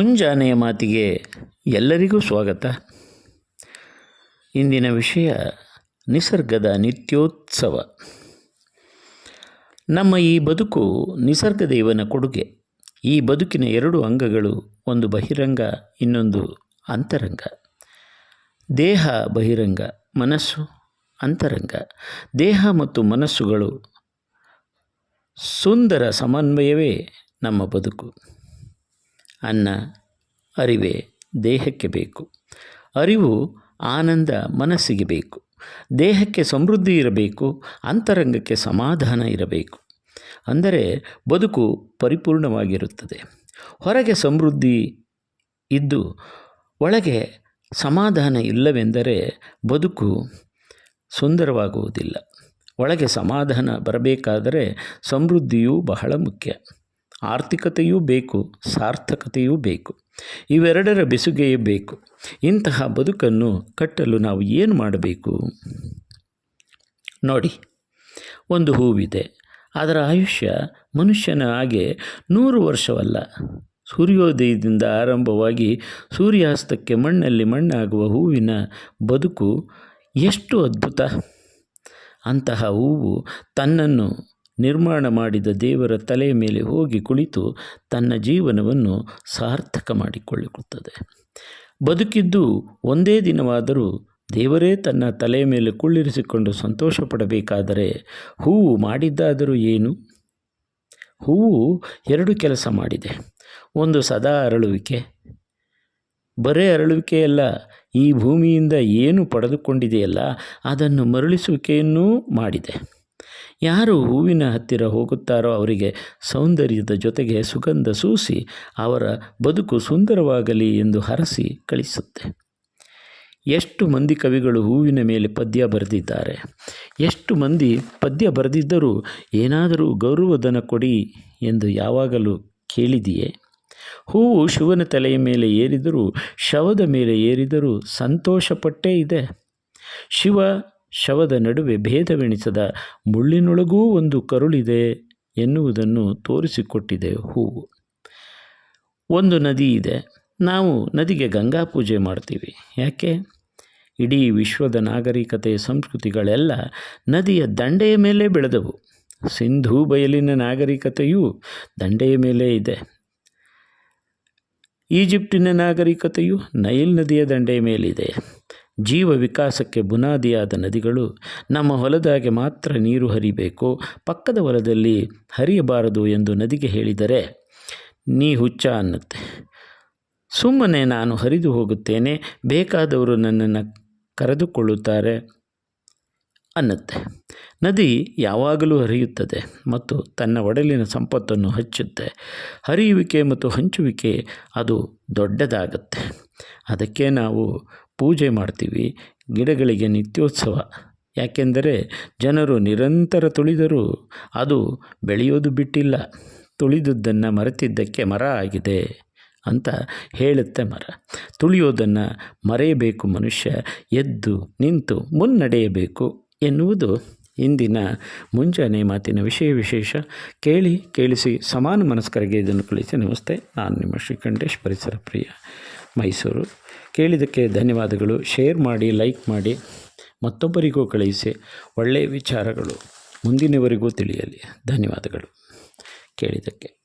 ಮುಂಜಾನೆಯ ಮಾತಿಗೆ ಎಲ್ಲರಿಗೂ ಸ್ವಾಗತ. ಇಂದಿನ ವಿಷಯ ನಿಸರ್ಗದ ನಿತ್ಯೋತ್ಸವ. ನಮ್ಮ ಈ ಬದುಕು ನಿಸರ್ಗ ದೇವನ ಕೊಡುಗೆ. ಈ ಬದುಕಿನ ಎರಡು ಅಂಗಗಳು, ಒಂದು ಬಹಿರಂಗ, ಇನ್ನೊಂದು ಅಂತರಂಗ. ದೇಹ, ಬಹಿರಂಗ, ಮನಸ್ಸು, ಅಂತರಂಗ. ದೇಹ ಮತ್ತು ಮನಸ್ಸುಗಳು ಸುಂದರ ಸಮನ್ವಯವೇ ನಮ್ಮ ಬದುಕು. ಅನ್ನ ಅರಿವೆ ದೇಹಕ್ಕೆ ಬೇಕು. ಅರಿವು ಆನಂದ ಮನಸ್ಸಿಗೆ ಬೇಕು. ದೇಹಕ್ಕೆ ಸಮೃದ್ಧಿ ಇರಬೇಕು, ಅಂತರಂಗಕ್ಕೆ ಸಮಾಧಾನ ಇರಬೇಕು. ಅಂದರೆ ಬದುಕು ಪರಿಪೂರ್ಣವಾಗಿರುತ್ತದೆ. ಹೊರಗೆ ಸಮೃದ್ಧಿ ಇದ್ದು ಒಳಗೆ ಸಮಾಧಾನ ಇಲ್ಲವೆಂದರೆ ಬದುಕು ಸುಂದರವಾಗುವುದಿಲ್ಲ. ಒಳಗೆ ಸಮಾಧಾನ ಬರಬೇಕಾದರೆ ಸಮೃದ್ಧಿಯೂ ಬಹಳ ಮುಖ್ಯ. ಆರ್ಥಿಕತೆಯೂ ಬೇಕು, ಸಾರ್ಥಕತೆಯೂ ಬೇಕು. ಇವೆರಡರ ಬೆಸುಗೆಯೇ ಬೇಕು. ಇಂತಹ ಬದುಕನ್ನು ಕಟ್ಟಲು ನಾವು ಏನು ಮಾಡಬೇಕು? ನೋಡಿ, ಒಂದು ಹೂವಿದೆ. ಅದರ ಆಯುಷ್ಯ ಮನುಷ್ಯನ ಹಾಗೆ ನೂರು ವರ್ಷವಲ್ಲ. ಸೂರ್ಯೋದಯದಿಂದ ಆರಂಭವಾಗಿ ಸೂರ್ಯಾಸ್ತಕ್ಕೆ ಮಣ್ಣಲ್ಲಿ ಮಣ್ಣಾಗುವ ಹೂವಿನ ಬದುಕು ಎಷ್ಟು ಅದ್ಭುತ! ಅಂತಹ ಹೂವು ತನ್ನನ್ನು ನಿರ್ಮಾಣ ಮಾಡಿದ ದೇವರ ತಲೆಯ ಮೇಲೆ ಹೋಗಿ ಕುಳಿತು ತನ್ನ ಜೀವನವನ್ನು ಸಾರ್ಥಕ ಮಾಡಿಕೊಳ್ಳುತ್ತದೆ. ಬದುಕಿದ್ದು ಒಂದೇ ದಿನವಾದರೂ ದೇವರೇ ತನ್ನ ತಲೆಯ ಮೇಲೆ ಕುಳ್ಳಿರಿಸಿಕೊಂಡು ಸಂತೋಷ ಪಡಬೇಕಾದರೆ ಹೂವು ಮಾಡಿದ್ದಾದರೂ ಏನು? ಹೂವು ಎರಡು ಕೆಲಸ ಮಾಡಿದೆ. ಒಂದು ಸದಾ ಅರಳುವಿಕೆ, ಬರೇ ಅರಳುವಿಕೆಯಲ್ಲ, ಈ ಭೂಮಿಯಿಂದ ಏನು ಪಡೆದುಕೊಂಡಿದೆಯಲ್ಲ ಅದನ್ನು ಮರಳಿಸುವಿಕೆಯನ್ನೂ ಮಾಡಿದೆ. ಯಾರು ಹೂವಿನ ಹತ್ತಿರ ಹೋಗುತ್ತಾರೋ ಅವರಿಗೆ ಸೌಂದರ್ಯದ ಜೊತೆಗೆ ಸುಗಂಧ ಸೂಸಿ ಅವರ ಬದುಕು ಸುಂದರವಾಗಲಿ ಎಂದು ಹರಸಿ ಕಳಿಸುತ್ತೆ. ಎಷ್ಟು ಮಂದಿ ಕವಿಗಳು ಹೂವಿನ ಮೇಲೆ ಪದ್ಯ ಬರೆದಿದ್ದಾರೆ. ಎಷ್ಟು ಮಂದಿ ಪದ್ಯ ಬರೆದಿದ್ದರೂ ಏನಾದರೂ ಗೌರವಧನ ಕೊಡಿ ಎಂದು ಯಾವಾಗಲೂ ಕೇಳಿದೆಯೇ. ಹೂವು ಶಿವನ ತಲೆಯ ಮೇಲೆ ಏರಿದರೂ, ಶವದ ಮೇಲೆ ಏರಿದರೂ ಸಂತೋಷಪಟ್ಟೇ ಇದೆ. ಶಿವ ಶವದ ನಡುವೆ ಭೇದವೆಣಿಸದ ಮುಳ್ಳಿನೊಳಗೂ ಒಂದು ಕರುಳಿದೆ ಎನ್ನುವುದನ್ನು ತೋರಿಸಿಕೊಟ್ಟಿದೆ ಹೂವು. ಒಂದು ನದಿ ಇದೆ. ನಾವು ನದಿಗೆ ಗಂಗಾ ಪೂಜೆ ಮಾಡ್ತೀವಿ. ಯಾಕೆ? ಇಡೀ ವಿಶ್ವದ ನಾಗರಿಕತೆ ಸಂಸ್ಕೃತಿಗಳೆಲ್ಲ ನದಿಯ ದಂಡೆಯ ಮೇಲೆ ಬೆಳೆದವು. ಸಿಂಧೂ ಬಯಲಿನ ನಾಗರಿಕತೆಯೂ ದಂಡೆಯ ಮೇಲೆ ಇದೆ. ಈಜಿಪ್ಟಿನ ನಾಗರಿಕತೆಯು ನೈಲ್ ನದಿಯ ದಂಡೆಯ ಮೇಲಿದೆ. ಜೀವ ವಿಕಾಸಕ್ಕೆ ಬುನಾದಿಯಾದ ನದಿಗಳು ನಮ್ಮ ಹೊಲದಾಗೆ ಮಾತ್ರ ನೀರು ಹರಿಬೇಕು, ಪಕ್ಕದ ಹೊಲದಲ್ಲಿ ಹರಿಯಬಾರದು ಎಂದು ನದಿಗೆ ಹೇಳಿದರೆ ನೀ ಹುಚ್ಚ ಅನ್ನುತ್ತೆ. ಸುಮ್ಮನೆ ನಾನು ಹರಿದು ಹೋಗುತ್ತೇನೆ, ಬೇಕಾದವರು ನನ್ನನ್ನು ಕರೆದುಕೊಳ್ಳುತ್ತಾರೆ ಅನ್ನುತ್ತೆ. ನದಿ ಯಾವಾಗಲೂ ಹರಿಯುತ್ತದೆ ಮತ್ತು ತನ್ನ ಒಡಲಿನ ಸಂಪತ್ತನ್ನು ಹಚ್ಚುತ್ತೆ. ಹರಿಯುವಿಕೆ ಮತ್ತು ಹಂಚುವಿಕೆ ಅದು ದೊಡ್ಡದಾಗತ್ತೆ. ಅದಕ್ಕೆ ನಾವು ಪೂಜೆ ಮಾಡ್ತೀವಿ ಗಿಡಗಳಿಗೆ ನಿತ್ಯೋತ್ಸವ. ಯಾಕೆಂದರೆ ಜನರು ನಿರಂತರ ತುಳಿದರೂ ಅದು ಬೆಳೆಯೋದು ಬಿಟ್ಟಿಲ್ಲ. ತುಳಿದುದನ್ನು ಮರೆತಿದ್ದಕ್ಕೆ ಮರ ಆಗಿದೆ ಅಂತ ಹೇಳುತ್ತೆ ಮರ. ತುಳಿಯೋದನ್ನು ಮರೆಯಬೇಕು ಮನುಷ್ಯ, ಎದ್ದು ನಿಂತು ಮುನ್ನಡೆಯಬೇಕು ಎನ್ನುವುದು ಇಂದಿನ ಮುಂಜಾನೆ ಮಾತಿನ ವಿಷಯ ವಿಶೇಷ. ಕೇಳಿ ಕೇಳಿಸಿ ಸಮಾನ ಮನಸ್ಕರಿಗೆ ಇದನ್ನು ಕಳಿಸಿ ನಮಸ್ತೆ. ನಾನು ನಿಮ್ಮ ಶ್ರೀಕಂಠೇಶ್, ಪರಿಸರ ಪ್ರಿಯ. ಮೈಸೂರು. ಕೇಳಿದ್ದಕ್ಕೆ ಧನ್ಯವಾದಗಳು. ಶೇರ್ ಮಾಡಿ, ಲೈಕ್ ಮಾಡಿ, ಮತ್ತೊಬ್ಬರಿಗೂ ಕಳುಹಿಸಿ ಒಳ್ಳೆಯ ವಿಚಾರಗಳು ಮುಂದಿನವರಿಗೂ ತಿಳಿಯಲಿ. ಧನ್ಯವಾದಗಳು. ಕೇಳಿದ್ದಕ್ಕೆ.